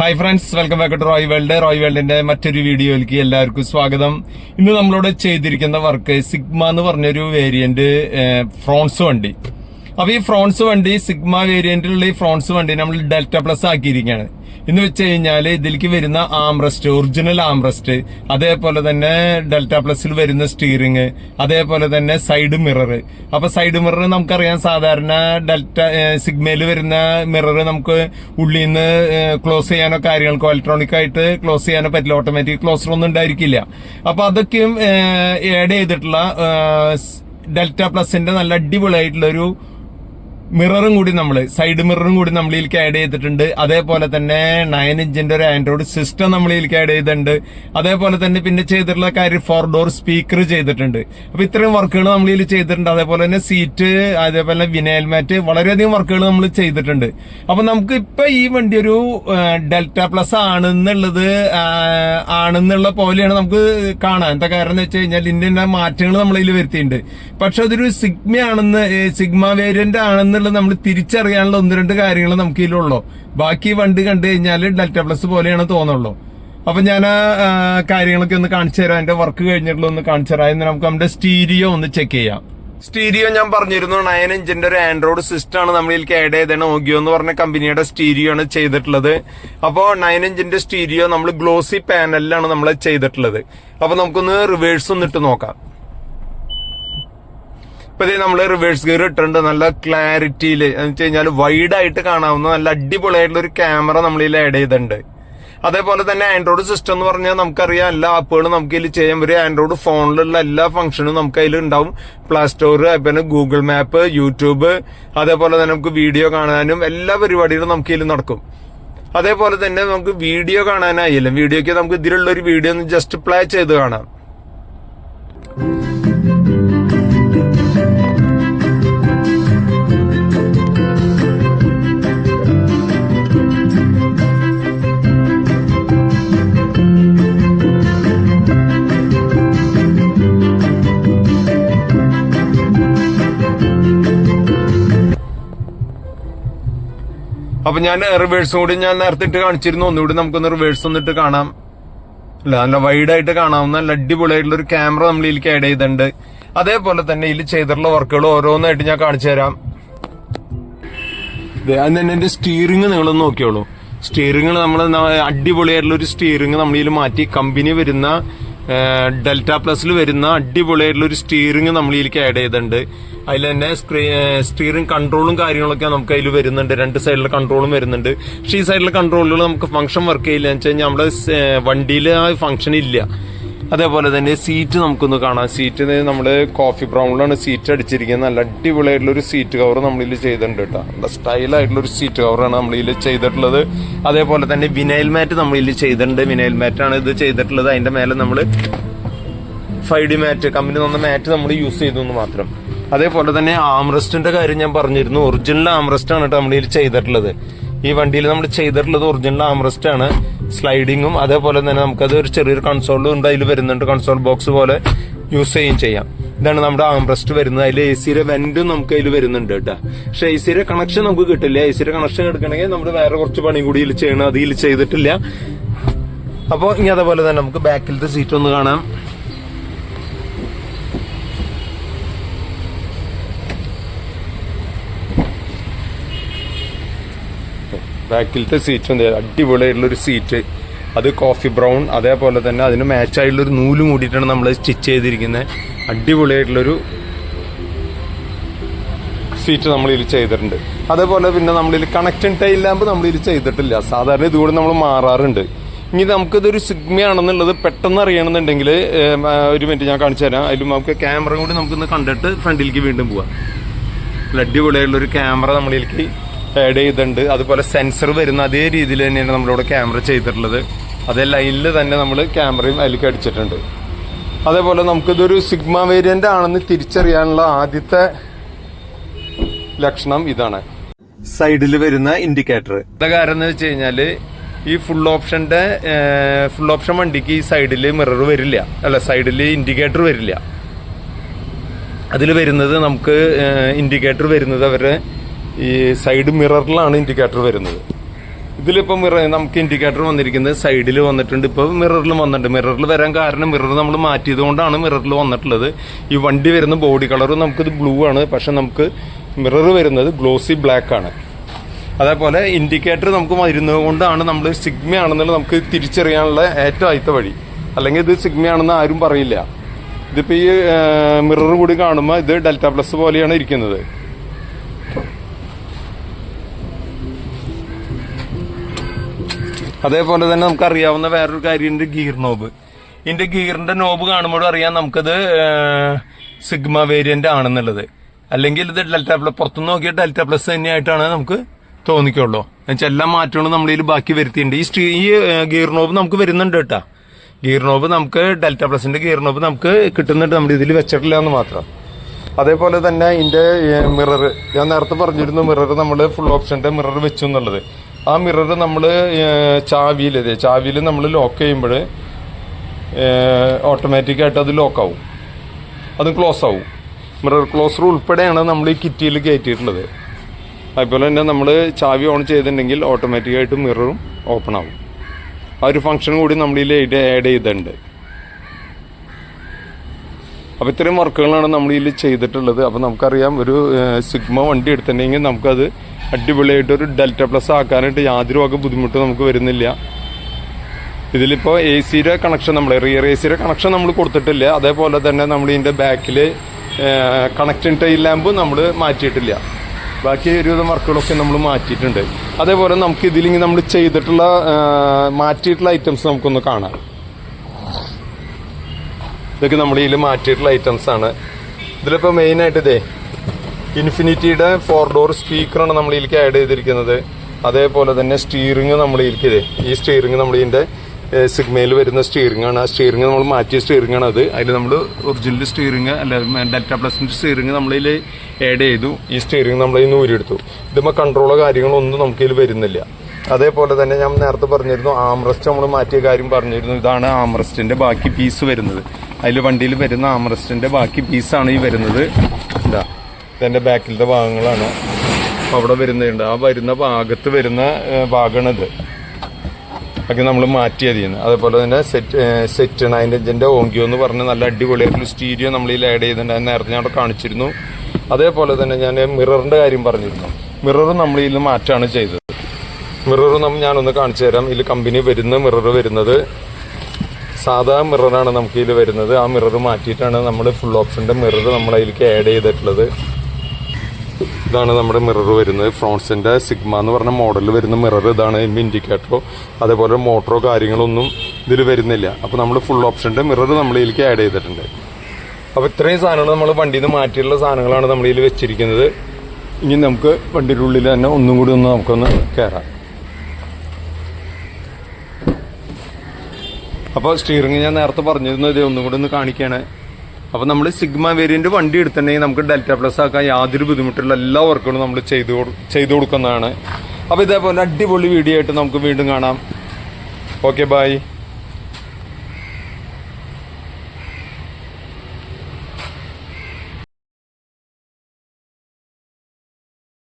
Hi friends welcome back to Roy world Roy വേൾഡിന്റെ മറ്റൊരു വീഡിയോയിലേക്ക് എല്ലാവർക്കും സ്വാഗതം. ഇന്ന് നമ്മളോട് ചെയ്തിരിക്കുന്ന വർക്ക് സിഗ്മ എന്ന് പറഞ്ഞൊരു വേരിയന്റ് ഫ്രോൺസ് വണ്ടി. അപ്പൊ ഈ ഫ്രോൺസ് വണ്ടി സിഗ്മ വേരിയന്റിലുള്ള ഈ ഫ്രോൺസ് വണ്ടി നമ്മൾ ഡെൽറ്റ പ്ലസ് ആക്കിയിരിക്കുകയാണ്. എന്ന് വെച്ച് കഴിഞ്ഞാൽ ഇതിലേക്ക് വരുന്ന ആംറസ്റ്റ് ഒറിജിനൽ ആംറസ്റ്റ് അതേപോലെ തന്നെ ഡെൽറ്റ പ്ലസിൽ വരുന്ന സ്റ്റീറിങ് അതേപോലെ തന്നെ സൈഡ് മിറർ അപ്പൊ സൈഡ് മിറർ നമുക്കറിയാം സാധാരണ ഡെൽറ്റ സിഗ്മയിൽ വരുന്ന മിറർ നമുക്ക് ഉള്ളിൽ നിന്ന് ക്ലോസ് ചെയ്യാനോ കാര്യങ്ങൾക്കോ ഇലക്ട്രോണിക് ആയിട്ട് ക്ലോസ് ചെയ്യാനോ പറ്റില്ല. ഓട്ടോമാറ്റിക് ക്ലോസർ ഒന്നും ഉണ്ടായിരിക്കില്ല. അപ്പൊ അതൊക്കെയും ആഡ് ചെയ്തിട്ടുള്ള ഡെൽറ്റ പ്ലസിന്റെ നല്ല അടിപൊളിയായിട്ടുള്ള ഒരു മിററും കൂടി നമ്മൾ സൈഡ് മിററും കൂടി നമ്മളിലേക്ക് ആഡ് ചെയ്തിട്ടുണ്ട്. അതേപോലെ തന്നെ നയൻ ഇഞ്ചിന്റെ ഒരു ആൻഡ്രോയിഡ് സിസ്റ്റം നമ്മളിലേക്ക് ആഡ് ചെയ്തിട്ടുണ്ട്. അതേപോലെ തന്നെ പിന്നെ ചെയ്തിട്ടുള്ള കാര്യം ഫോർ ഡോർ സ്പീക്കർ ചെയ്തിട്ടുണ്ട്. അപ്പൊ ഇത്രയും വർക്കുകൾ നമ്മളിൽ ചെയ്തിട്ടുണ്ട്. അതേപോലെ തന്നെ സീറ്റ് അതേപോലെ വിനയൽ മാറ്റ് വളരെയധികം വർക്കുകൾ നമ്മൾ ചെയ്തിട്ടുണ്ട്. അപ്പൊ നമുക്ക് ഇപ്പൊ ഈ വണ്ടി ഒരു ഡെൽറ്റ പ്ലസ് ആണെന്നുള്ളത് ആണെന്നുള്ള പോലെയാണ് നമുക്ക് കാണാൻ. എന്താ കാരണം എന്ന് വെച്ച് കഴിഞ്ഞാൽ ഇതിന്റെ മാറ്റങ്ങൾ നമ്മളിൽ വരുത്തിയിട്ടുണ്ട്. പക്ഷെ അതൊരു സിഗ്മ ആണെന്ന് സിഗ്മ വേരിയന്റ് ആണെന്നുള്ളത് നമ്മൾ തിരിച്ചറിയാനുള്ള ഒന്ന് രണ്ട് കാര്യങ്ങൾ നമുക്ക് ഇതിലുള്ളൂ. ബാക്കി വണ്ടി കണ്ടു കഴിഞ്ഞാൽ ഡെൽറ്റ പ്ലസ് പോലെയാണ് തോന്നുള്ളൂ. അപ്പൊ ഞാൻ ആ, കാര്യങ്ങളൊക്കെ ഒന്ന് കാണിച്ചു തരാം. എന്റെ വർക്ക് കഴിഞ്ഞിട്ടുള്ള ഒന്ന് കാണിച്ചു തരാം. എന്നിട്ട് നമുക്ക് നമ്മുടെ സ്റ്റീരിയോ ഒന്ന് ചെക്ക് ചെയ്യാം. സ്റ്റീരിയോ ഞാൻ പറഞ്ഞിരുന്നു നയൻ ഇഞ്ചിന്റെ ഒരു ആൻഡ്രോയിഡ് സിസ്റ്റം ആണ് നമ്മളിലേക്ക് ആഡ് ചെയ്തതാണ് ഓഗിയോ എന്ന് പറഞ്ഞ കമ്പനിയുടെ സ്റ്റീരിയോ ആണ് ചെയ്തിട്ടുള്ളത്. അപ്പോൾ നയൻ ഇഞ്ചിന്റെ സ്റ്റീരിയോ നമ്മൾ ഗ്ലോസി പാനലിലാണ് നമ്മൾ ചെയ്തിട്ടുള്ളത്. അപ്പൊ നമുക്കൊന്ന് റിവേഴ്സ് ഒന്നിട്ട് നോക്കാം. ഇപ്പൊ നമ്മൾ റിവേഴ്സ് ഗിയർ ഇട്ടിട്ടുണ്ട്. നല്ല ക്ലാരിറ്റിയിൽ എന്ന് വെച്ച് കഴിഞ്ഞാൽ വൈഡ് ആയിട്ട് കാണാവുന്ന നല്ല അടിപൊളിയായിട്ടുള്ള ഒരു ക്യാമറ നമ്മളിൽ ആഡ് ചെയ്തിട്ടുണ്ട്. അതേപോലെ തന്നെ ആൻഡ്രോയിഡ് സിസ്റ്റം എന്ന് പറഞ്ഞാൽ നമുക്കറിയാം എല്ലാ ആപ്പുകളും നമുക്ക് ഇതിൽ ചെയ്യാൻ പറ്റും. ആൻഡ്രോയിഡ് ഫോണിലുള്ള എല്ലാ ഫംഗ്ഷനും നമുക്ക് അതിൽ ഉണ്ടാവും. പ്ലേ സ്റ്റോർ പിന്നെ ഗൂഗിൾ മാപ്പ് യൂട്യൂബ് അതേപോലെ തന്നെ നമുക്ക് വീഡിയോ കാണാനും എല്ലാ പരിപാടികളും നമുക്ക് ഇതിൽ നടക്കും. അതേപോലെ തന്നെ നമുക്ക് വീഡിയോ കാണാനായില്ല വീഡിയോക്ക് നമുക്ക് ഇതിലുള്ള ഒരു വീഡിയോ ഒന്ന് ജസ്റ്റ് പ്ലേ ചെയ്ത് കാണാം. അപ്പൊ ഞാൻ റിവേഴ്സും കൂടി ഞാൻ നേരത്തെ ഇട്ട് കാണിച്ചിരുന്നു. ഒന്നുകൂടി നമുക്കൊന്ന് റിവേഴ്സ് ഒന്നിട്ട് കാണാം. അല്ല നല്ല വൈഡ് ആയിട്ട് കാണാവുന്ന നല്ല അടിപൊളിയായിട്ടുള്ള ഒരു ക്യാമറ നമ്മൾ ഇതിലേക്ക് ആഡ് ചെയ്തിട്ടുണ്ട്. അതേപോലെ തന്നെ ഇതിൽ ചെയ്തിട്ടുള്ള വർക്കുകൾ ഓരോന്നായിട്ട് ഞാൻ കാണിച്ചു തരാം. അത് തന്നെ എന്റെ സ്റ്റിയറിംഗ് നിങ്ങൾ നോക്കിയോളൂ. സ്റ്റിയറിംഗ് നമ്മൾ അടിപൊളിയായിട്ടുള്ള ഒരു സ്റ്റിയറിംഗ് നമ്മൾ ഇതിൽ മാറ്റി. കമ്പനി വരുന്ന ഡെൽറ്റ പ്ലസിൽ വരുന്ന അടിപൊളിയായിട്ടുള്ള ഒരു സ്റ്റിയറിംഗ് നമ്മൾ ഇതിലേക്ക് ആഡ് ചെയ്തിട്ടുണ്ട്. അതിൽ തന്നെ സ്റ്റിയറിംഗ് കൺട്രോളും കാര്യങ്ങളൊക്കെ നമുക്ക് അതിൽ വരുന്നുണ്ട്. രണ്ട് സൈഡിലെ കൺട്രോളും വരുന്നുണ്ട്. പക്ഷേ ഈ സൈഡിലെ കൺട്രോളുകൾ നമുക്ക് ഫംഗ്ഷൻ വർക്ക് ചെയ്യില്ല. എന്ന് വെച്ച് കഴിഞ്ഞാൽ നമ്മുടെ വണ്ടിയിൽ ആ ഫംഗ്ഷൻ ഇല്ല. അതേപോലെ തന്നെ സീറ്റ് നമുക്കൊന്ന് കാണാം. സീറ്റ് നമ്മൾ കോഫി ബ്രൗണിലാണ് സീറ്റ് അടിച്ചിരിക്കുന്നത്. നല്ല അടിപൊളിയായിട്ടുള്ള ഒരു സീറ്റ് കവർ നമ്മളിൽ ചെയ്തിട്ടുണ്ട് കേട്ടോ. നല്ല സ്റ്റൈലായിട്ടുള്ള ഒരു സീറ്റ് കവറാണ് നമ്മളിൽ ചെയ്തിട്ടുള്ളത്. അതേപോലെ തന്നെ വിനൈൽ മാറ്റ് നമ്മളിൽ ചെയ്തിട്ടുണ്ട്. വിനൈൽ മാറ്റാണ് ഇത് ചെയ്തിട്ടുള്ളത്. അതിന്റെ മേലെ നമ്മൾ ഫൈവ് ഡി മാറ്റ് കമ്പനി തന്ന മാറ്റ് നമ്മൾ യൂസ് ചെയ്തു മാത്രം. അതേപോലെ തന്നെ ആംറസ്റ്റിന്റെ കാര്യം ഞാൻ പറഞ്ഞിരുന്നു. ഒറിജിനൽ ആംറസ്റ്റ് ആണ് കേട്ടോ നമ്മുടെ ചെയ്തിട്ടുള്ളത്. ഈ വണ്ടിയിൽ നമ്മൾ ചെയ്തിട്ടുള്ളത് ഒറിജിനൽ ആംറസ്റ്റ് ആണ്. സ്ലൈഡിങ്ങും അതേപോലെ തന്നെ നമുക്കത് ഒരു ചെറിയൊരു കൺസോളും ഉണ്ട്. അതിൽ വരുന്നുണ്ട് കൺസോൾ ബോക്സ് പോലെ യൂസ് ചെയ്യുകയും ചെയ്യാം. ഇതാണ് നമ്മുടെ ആംബ്രസ്റ്റ് വരുന്നത്. അതിൽ എ സിയുടെ വെന്റും നമുക്ക് അതിൽ വരുന്നുണ്ട് കേട്ടോ. പക്ഷെ എ സിയുടെ കണക്ഷൻ നമുക്ക് കിട്ടില്ല. എ സിയുടെ കണക്ഷൻ എടുക്കണമെങ്കിൽ നമ്മൾ വേറെ കുറച്ച് പണി കൂടി ചെയ്യണം. അതിൽ ചെയ്തിട്ടില്ല. അപ്പോൾ ഇനി അതേപോലെ തന്നെ നമുക്ക് ബാക്കിലത്തെ സീറ്റ് ഒന്ന് കാണാം. ബാക്കിലത്തെ സീറ്റ് ഉണ്ട് അടിപൊളിയായിട്ടുള്ള ഒരു സീറ്റ് അത് കോഫി ബ്രൗൺ അതേപോലെ തന്നെ അതിന് മാച്ച് ആയിട്ടുള്ള ഒരു നൂൽ മൂടിയിട്ടാണ് നമ്മൾ സ്റ്റിച്ച് ചെയ്തിരിക്കുന്നത് അടിപൊളിയായിട്ടുള്ളൊരു സീറ്റ് നമ്മളിൽ ചെയ്തിട്ടുണ്ട്. അതേപോലെ പിന്നെ നമ്മളിൽ കണക്ഷൻ ടൈൽ ലാമ്പ് നമ്മളിൽ ചെയ്തിട്ടില്ല. സാധാരണ ഇതുകൂടെ നമ്മൾ മാറാറുണ്ട്. ഇനി നമുക്കിതൊരു സിഗ്മയാണെന്നുള്ളത് പെട്ടെന്ന് അറിയണമെന്നുണ്ടെങ്കിൽ ഒരു മിനിറ്റ് ഞാൻ കാണിച്ചു തരാം. അതിൽ നമുക്ക് ക്യാമറ കൂടി നമുക്കൊന്ന് കണ്ടിട്ട് ഫ്രണ്ടിലേക്ക് വീണ്ടും പോവാം. അടിപൊളിയായിട്ടുള്ളൊരു ക്യാമറ നമ്മളിലേക്ക് ആഡ് ചെയ്തിട്ടുണ്ട്. അതുപോലെ സെൻസർ വരുന്ന അതേ രീതിയിൽ തന്നെയാണ് നമ്മളിവിടെ ക്യാമറ ചെയ്തിട്ടുള്ളത്. അതേ ലൈനിൽ തന്നെ നമ്മൾ ക്യാമറയും അതിലേക്ക് അടിച്ചിട്ടുണ്ട്. അതേപോലെ നമുക്കിതൊരു സിഗ്മ വേരിയന്റ് ആണെന്ന് തിരിച്ചറിയാനുള്ള ആദ്യത്തെ ലക്ഷണം ഇതാണ്. സൈഡിൽ വരുന്ന ഇൻഡിക്കേറ്റർ എന്താ കാരണം എന്ന് വെച്ച് കഴിഞ്ഞാൽ ഈ ഫുൾ ഓപ്ഷന്റെ ഫുൾ ഓപ്ഷൻ വണ്ടിക്ക് ഈ സൈഡിൽ മിറർ വരില്ല. അല്ല സൈഡിൽ ഇൻഡിക്കേറ്റർ വരില്ല. അതിൽ വരുന്നത് നമുക്ക് ഇൻഡിക്കേറ്റർ വരുന്നത് അവരുടെ ഈ സൈഡ് മിററിലാണ് ഇൻഡിക്കേറ്റർ വരുന്നത്. ഇതിലിപ്പോൾ മിറർ നമുക്ക് ഇൻഡിക്കേറ്റർ വന്നിരിക്കുന്നത് സൈഡിൽ വന്നിട്ടുണ്ട്. ഇപ്പോൾ മിററിൽ വന്നിട്ടുണ്ട്. മിററിൽ വരാൻ കാരണം മിറർ നമ്മൾ മാറ്റിയത് കൊണ്ടാണ് മിററിൽ വന്നിട്ടുള്ളത്. ഈ വണ്ടി വരുന്ന ബോഡി കളർ നമുക്കിത് ബ്ലൂ ആണ്. പക്ഷെ നമുക്ക് മിറർ വരുന്നത് ഗ്ലോസി ബ്ലാക്ക് ആണ്. അതേപോലെ ഇൻഡിക്കേറ്റർ നമുക്ക് വരുന്നത് കൊണ്ടാണ് നമ്മൾ സിഗ്മ ആണെന്നുള്ളത് നമുക്ക് തിരിച്ചറിയാനുള്ള ഏറ്റവും ആദ്യത്തെ വഴി. അല്ലെങ്കിൽ ഇത് സിഗ്മ ആണെന്ന് ആരും പറയില്ല. ഇതിപ്പോൾ ഈ മിറർ കൂടി കാണുമ്പോൾ ഇത് ഡെൽറ്റ പ്ലസ് പോലെയാണ് ഇരിക്കുന്നത്. അതേപോലെ തന്നെ നമുക്ക് അറിയാവുന്ന വേറൊരു കാര്യമുണ്ട് ഗിയർ നോബ്. ഇതിന്റെ ഗിയറിന്റെ നോബ് കാണുമ്പോഴും അറിയാം നമുക്കത് സിഗ്മ വേരിയന്റ് ആണെന്നുള്ളത്. അല്ലെങ്കിൽ ഇത് ഡെൽറ്റ പ്ലസ് പുറത്തു നോക്കിയാൽ ഡെൽറ്റ പ്ലസ് തന്നെയായിട്ടാണ് നമുക്ക് തോന്നിക്കുള്ളൂ. എന്നുവെച്ചാൽ എല്ലാ മാറ്റങ്ങളും നമ്മളിൽ ബാക്കി വരുത്തിയിട്ടുണ്ട്. ഈ സ്റ്റീ ഈ ഗിയർ നോബ് നമുക്ക് വരുന്നുണ്ട് കേട്ടാ. ഗിയർ നോബ് നമുക്ക് ഡെൽറ്റ പ്ലസിന്റെ ഗിയർ നോബ് നമുക്ക് കിട്ടുന്നുണ്ട് നമ്മുടെ ഇതിൽ വെച്ചിട്ടില്ല എന്ന് മാത്രം. അതേപോലെ തന്നെ ഇതിന്റെ മിറർ ഞാൻ നേരത്തെ പറഞ്ഞിരുന്നു മിറർ നമ്മൾ ഫുൾ ഓപ്ഷന്റെ മിറർ വെച്ചു എന്നുള്ളത്. ആ മിറർ നമ്മൾ ചാവിയിൽ അതെ ചാവിയിൽ നമ്മൾ ലോക്ക് ചെയ്യുമ്പോൾ ഓട്ടോമാറ്റിക്കായിട്ട് അത് ലോക്ക് ആവും. അത് ക്ലോസ് ആവും. മിറർ ക്ലോസർ ഉൾപ്പെടെയാണ് നമ്മൾ ഈ കിറ്റിയിൽ കയറ്റിയിട്ടുള്ളത്. അതുപോലെ തന്നെ നമ്മൾ ചാവി ഓൺ ചെയ്തിട്ടുണ്ടെങ്കിൽ ഓട്ടോമാറ്റിക്കായിട്ട് മിററും ഓപ്പൺ ആവും. ആ ഒരു ഫംഗ്ഷൻ കൂടി നമ്മൾ ഇതിൽ ആഡ് ചെയ്തിട്ടുണ്ട്. അപ്പോൾ ഇത്രയും വർക്കുകളാണ് നമ്മൾ ഇതിൽ ചെയ്തിട്ടുള്ളത്. അപ്പോൾ നമുക്കറിയാം ഒരു സിഗ്മ വണ്ടി എടുത്തിട്ടുണ്ടെങ്കിൽ നമുക്കത് അടിപൊളിയായിട്ട് ഒരു ഡെൽറ്റ പ്ലസ് ആക്കാനായിട്ട് യാതൊരു വക ബുദ്ധിമുട്ടും നമുക്ക് വരുന്നില്ല. ഇതിലിപ്പോൾ എ സിയുടെ കണക്ഷൻ നമ്മൾ റിയർ എ സിയുടെ കണക്ഷൻ നമ്മൾ കൊടുത്തിട്ടില്ല. അതേപോലെ തന്നെ നമ്മൾ ഇതിന്റെ ബാക്കിൽ കണക്ഷൻ ടൈൽ ലാമ്പ് നമ്മൾ മാറ്റിയിട്ടില്ല. ബാക്കി ഒരുവിധം വർക്കുകളൊക്കെ നമ്മൾ മാറ്റിയിട്ടുണ്ട്. അതേപോലെ നമുക്ക് ഇതിലിങ്ങനെ നമ്മൾ ചെയ്തിട്ടുള്ള മാറ്റിയിട്ടുള്ള ഐറ്റംസ് നമുക്കൊന്ന് കാണാം. ഇതൊക്കെ നമ്മൾ ഇതിൽ മാറ്റിയിട്ടുള്ള ഐറ്റംസ് ആണ്. ഇതിലിപ്പോൾ മെയിനായിട്ട് ഇതേ ഇൻഫിനിറ്റിയുടെ ഫോർ ഡോർ സ്പീക്കറാണ് നമ്മൾ ഇതിലേക്ക് ആഡ് ചെയ്തിരിക്കുന്നത്. അതേപോലെ തന്നെ സ്റ്റീറിങ് നമ്മൾ ഇതിലേക്ക് ഇതേ ഈ സ്റ്റീറിങ് നമ്മൾ ഇതിന്റെ സിഗ്മയിൽ വരുന്ന സ്റ്റിയറിംഗ് ആണ്. ആ സ്റ്റിയറിംഗ് നമ്മൾ മാറ്റിയ സ്റ്റിയറിംഗ് ആണ് അത്. അതിൽ നമ്മൾ ഒറിജിനൽ സ്റ്റിയറിംഗ് അല്ല ഡെൽറ്റ പ്ലസിന്റെ സ്റ്റിയറിംഗ് നമ്മളിൽ ആഡ് ചെയ്തു. ഈ സ്റ്റിയറിംഗ് നമ്മൾ ഇതിന് ഊരിയെടുത്തു. ഇതുമ്പോൾ കൺട്രോളോ കാര്യങ്ങളോ ഒന്നും നമുക്ക് വരുന്നില്ല. അതേപോലെ തന്നെ ഞാൻ നേരത്തെ പറഞ്ഞിരുന്നു ആംറസ്റ്റ് നമ്മൾ മാറ്റിയ കാര്യം പറഞ്ഞിരുന്നു. ഇതാണ് ആംറസ്റ്റിന്റെ ബാക്കി പീസ് വരുന്നത്. അതിൽ വണ്ടിയിൽ വരുന്ന ആംറസ്റ്റിന്റെ ബാക്കി പീസാണ് ഈ വരുന്നത്. എന്താ ഇതെന്റെ ബാക്കിലത്തെ ഭാഗങ്ങളാണ്. അപ്പോൾ അവിടെ വരുന്നുണ്ട്. ആ വരുന്ന ഭാഗത്ത് വരുന്ന ഭാഗമാണിത്. ഒക്കെ നമ്മൾ മാറ്റിയത് ചെയ്യുന്നത് അതേപോലെ തന്നെ സെറ്റ് സെറ്റ് നയൻ ഇഞ്ചിന്റെ ഓങ്കിയോ എന്ന് പറഞ്ഞ നല്ല അടിപൊളിയായിട്ടുള്ള സ്റ്റീരിയോ നമ്മൾ ഇതിൽ ആഡ് ചെയ്തിട്ടുണ്ട്. അത് നേരത്തെ ഞാൻ അവിടെ കാണിച്ചിരുന്നു. അതേപോലെ തന്നെ ഞാൻ മിററിന്റെ കാര്യം പറഞ്ഞിരുന്നു. മിറർ നമ്മൾ ഇതിൽ മാറ്റാണ് ചെയ്തത്. മിറർ നമ്മൾ ഞാനൊന്ന് കാണിച്ചു തരാം. ഇതിൽ കമ്പനി വരുന്ന മിറർ വരുന്നത്. സാധാ മിററാണ് നമുക്ക് ഇതിൽ വരുന്നത്. ആ മിറർ മാറ്റിയിട്ടാണ് നമ്മൾ ഫുൾ ഓപ്ഷന്റെ മിറർ നമ്മൾ അതിലേക്ക് ആഡ് ചെയ്തിട്ടുള്ളത്. ഇതാണ് നമ്മുടെ മിറർ വരുന്നത്. ഫ്രോൺസിന്റെ സിഗ്മ എന്ന് പറഞ്ഞ മോഡൽ വരുന്ന മിറർ ഇതാണ് ഇൻഡിക്കേറ്ററോ അതേപോലെ മോട്ടറോ കാര്യങ്ങളൊന്നും ഇതിൽ വരുന്നില്ല. അപ്പോൾ നമ്മൾ ഫുൾ ഓപ്ഷന്റെ മിറർ നമ്മൾ ഇതിലേക്ക് ആഡ് ചെയ്തിട്ടുണ്ട്. അപ്പോൾ ഇത്രയും സാധനങ്ങൾ നമ്മൾ വണ്ടിയിൽ നിന്ന് മാറ്റിയിട്ടുള്ള സാധനങ്ങളാണ് നമ്മൾ ഇതിൽ വെച്ചിരിക്കുന്നത്. ഇനി നമുക്ക് വണ്ടിയുടെ ഉള്ളിൽ തന്നെ ഒന്നും കൂടി ഒന്ന് നമുക്കൊന്ന് കയറാം അപ്പോൾ സ്റ്റിയറിംഗ് ഞാൻ നേരത്തെ പറഞ്ഞിരുന്നത് ഇതേ ഒന്നും കൂടി ഒന്ന് കാണിക്കുകയാണ് അപ്പോൾ നമ്മൾ സിഗ്മ വേരിയന്റ് വണ്ടി എടുത്തിട്ടുണ്ടെങ്കിൽ നമുക്ക് ഡെൽറ്റ പ്ലസ് ആക്കാൻ യാതൊരു ബുദ്ധിമുട്ടുള്ള എല്ലാ വർക്കുകളും നമ്മൾ ചെയ്തു ചെയ്തു കൊടുക്കുന്നതാണ്. അപ്പോൾ ഇതേപോലെ അടിപൊളി വീഡിയോ ആയിട്ട് നമുക്ക് വീണ്ടും കാണാം. Okay bye